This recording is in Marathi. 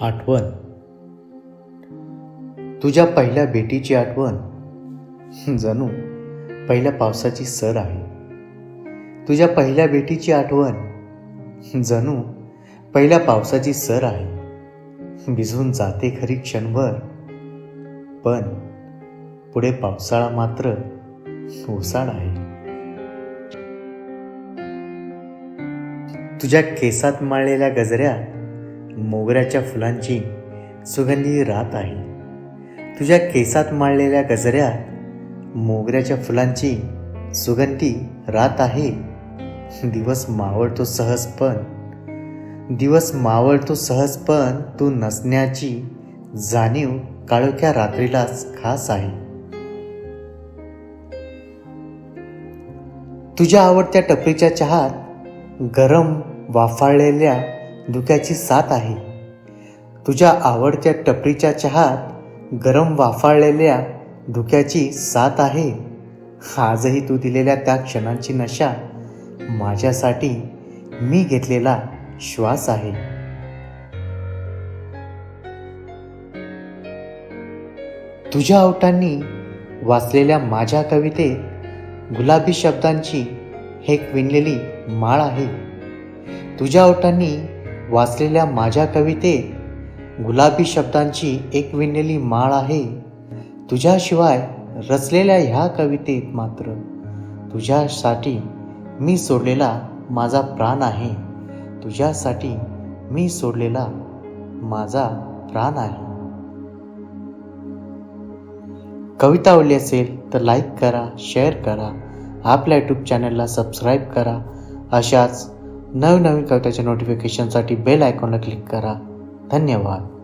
आठवण. तुझ्या पहिल्या भेटीची आठवण. जणू पहिल्या पावसाची सर आहे. तुझ्या पहिल्या भेटीची आठवण. जणू पहिल्या पावसाची सर आहे. भिजून जाते खरी क्षणभर. पण पुढे पावसाळा मात्र ओसाड आहे. तुझ्या केसात माळलेल्या गजऱ्यात मोगऱ्याच्या फुलांची सुगंधी रात आहे. तुझ्या केसात माळलेल्या गजऱ्यात मोगऱ्याच्या फुलांची सुगंधी रात आहे. दिवस मावळतो सहजपण. दिवस मावळतो सहजपण. तू नसण्याची जाणीव काळोख्या रात्रीलाच खास आहे. तुझ्या आवडत्या टपरीच्या चहात गरम वाफाळलेल्या धुक्याची साथ आहे. तुझ्या आवडत्या टपरीच्या चहात गरम वाफाळलेल्या धुक्याची साथ आहे. आजही तू दिलेल्या त्या क्षणांची नशा माझ्यासाठी मी घेतलेला श्वास आहे. तुझ्या आवटांनी वाचलेल्या माझ्या कवितेत गुलाबी शब्दांची एक विणलेली माळ आहे. तुझ्या ओटांनी वाचलेल्या माझ्या कवितेत गुलाबी शब्दांची एक विणलेली माळ आहे. तुझ्याशिवाय रचलेल्या ह्या कवितेत मात्र तुझ्यासाठी मी सोडलेला माझा प्राण आहे. तुझ्यासाठी मी सोडलेला माझा प्राण आहे. कविता आवडली असेल तर लाईक करा शेअर करा. आपल्या यूट्यूब चॅनलला सबस्क्राईब करा. अशाच नवनवीन कविताच्या नोटिफिकेशनसाठी बेल आयकॉनला क्लिक करा. धन्यवाद.